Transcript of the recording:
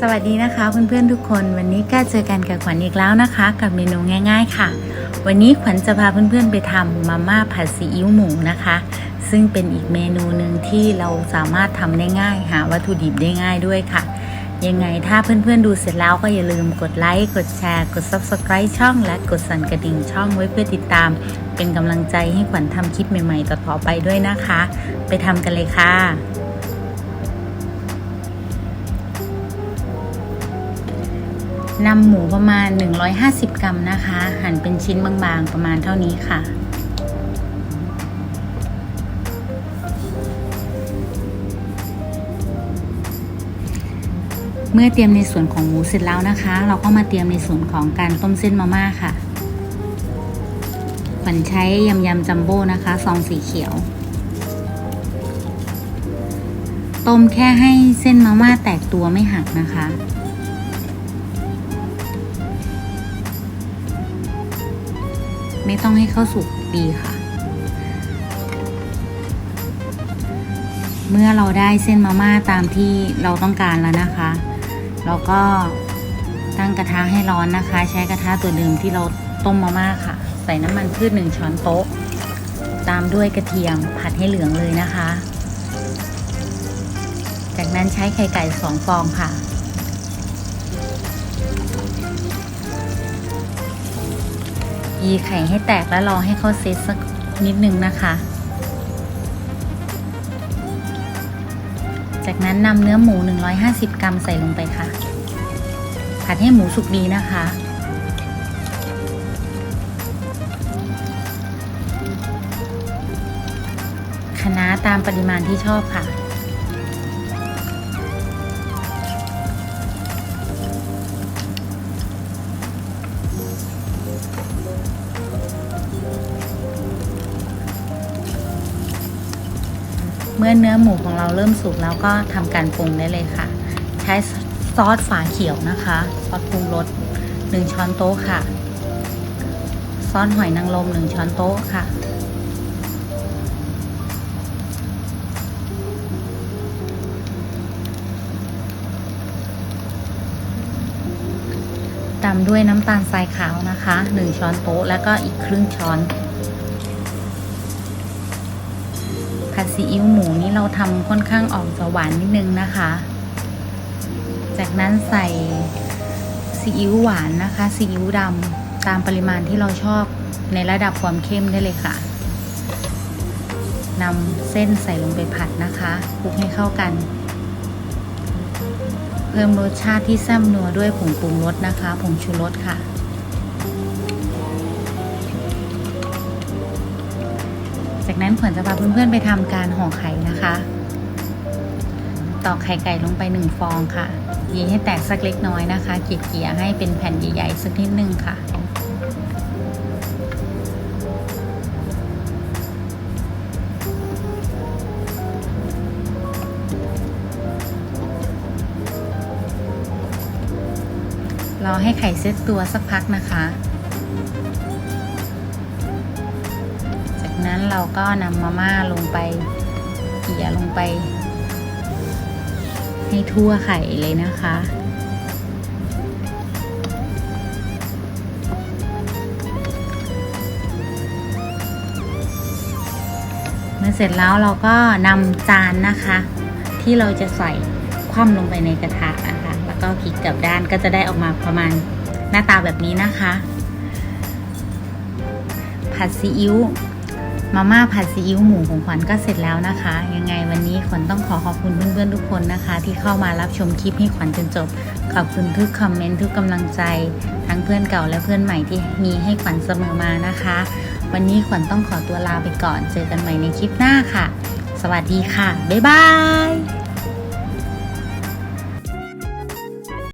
สวัสดีนะคะเพื่อนๆทุกคน วันนี้ก็เจอกันกับขวัญอีกแล้วนะคะ กับเมนูง่าย ๆ ค่ะ วันนี้ขวัญจะพาเพื่อนๆไปทำมาม่าผัดซีอิ๊วหมูนะคะ ซึ่งเป็นอีกเมนูหนึ่งที่เราสามารถทำได้ง่าย หาวัตถุดิบได้ง่ายด้วยค่ะ ยังไงถ้าเพื่อนๆดูเสร็จแล้วก็อย่าลืมกดไลค์กดแชร์ กด Subscribe ช่อง และกดสั่นกระดิ่งช่องไว้เพื่อติดตาม เป็นกำลังใจให้ขวัญทำคลิปใหม่ ๆ ต่อๆไปด้วยนะคะ ไปทำกันเลยค่ะ นำหมูประมาณ 150 กรัมนะคะ หั่นเป็นชิ้นบางๆประมาณเท่านี้ค่ะ เมื่อเตรียมในส่วนของหมูเสร็จแล้วนะคะ เราก็มาเตรียมในส่วนของการต้มเส้นมาม่าค่ะขวัญใช้ยำยำจัมโบ้นะคะซองสีเขียว ต้มแค่ให้เส้นมาม่าแตกตัวไม่หักนะคะ ไม่ต้องให้เข้าสุกดีค่ะ เมื่อเราได้เส้นมาม่าตามที่เราต้องการแล้วนะคะ เราก็ตั้งกระทะให้ร้อนนะคะ ใช้กระทะตัวเดิมที่เราต้มมาม่าค่ะ ใส่น้ำมันพืชหนึ่งช้อนโต๊ะ ตามด้วยกระเทียมผัดให้เหลืองเลยนะคะ จากนั้นใช้ไข่ไก่สองฟองค่ะ ยีไข่ให้แตกแล้วรอให้เขาเซตสักนิดนึงนะคะ จากนั้นนำเนื้อหมู 150 กรัมใส่ลงไปค่ะ ผัดให้หมูสุกดีนะคะ คะน้าตามปริมาณที่ชอบค่ะ เมื่อเนื้อหมูของเราเริ่มสุกแล้วก็ทำการปรุงได้เลยค่ะ ใช้ซอสฝาเขียวนะคะ ซอสปรุงรส1ช้อนโต๊ะค่ะ ซอสหอยนางรม1ช้อนโต๊ะค่ะ ตามด้วยน้ำตาลทรายขาวนะคะ 1 ช้อนโต๊ะแล้วก็อีกครึ่งช้อน ผัดซีอิ๊วหมูนี่เราทำค่อนข้างออกจะหวานนิดนึงนะคะ จากนั้นใส่ซีอิ๊วหวานนะคะซีอิ๊วดำตามปริมาณที่เราชอบในระดับความเข้มได้เลยค่ะนำเส้นใส่ลงไปผัดนะคะคลุกให้เข้ากัน เพิ่มรสชาติที่แซ่บนัวด้วยผงปรุงรสนะคะผงชูรสค่ะ จากนั้นขวัญจะพาเพื่อนๆไปทำการห่อไข่นะคะ ตอกไข่ไก่ลงไปหนึ่งฟองค่ะยีให้แตกสักเล็กน้อยนะคะเกลี่ยๆให้เป็นแผ่นใหญ่ๆสักนิดนึงค่ะรอให้ไข่เซตตัวสักพักนะคะ นั้นเราก็นำมาม่าลงไปเกี่ยลงไป ให้ทั่วไข่เลยนะคะเมื่อเสร็จแล้วเราก็นำจานนะคะ ที่เราจะใส่คว่ำลงไปในกระทะนะคะ แล้วก็พลิกกลับด้านก็จะได้ออกมาประมาณหน้าตาแบบนี้นะคะ ผัดซีอิ๊ว มาม่าผัดซีอิ๊วหมูของขวัญก็เสร็จแล้วนะคะ ยังไงวันนี้ขวัญต้องขอขอบคุณเพื่อนๆทุกคนนะคะ ที่เข้ามารับชมคลิปให้ขวัญจนจบ ขอบคุณทุกคอมเมนต์ทุกกำลังใจ ทั้งเพื่อนเก่าและเพื่อนใหม่ที่มีให้ขวัญเสมอมานะคะ วันนี้ขวัญต้องขอตัวลาไปก่อน เจอกันใหม่ในคลิปหน้าค่ะ สวัสดีค่ะบ๊ายบาย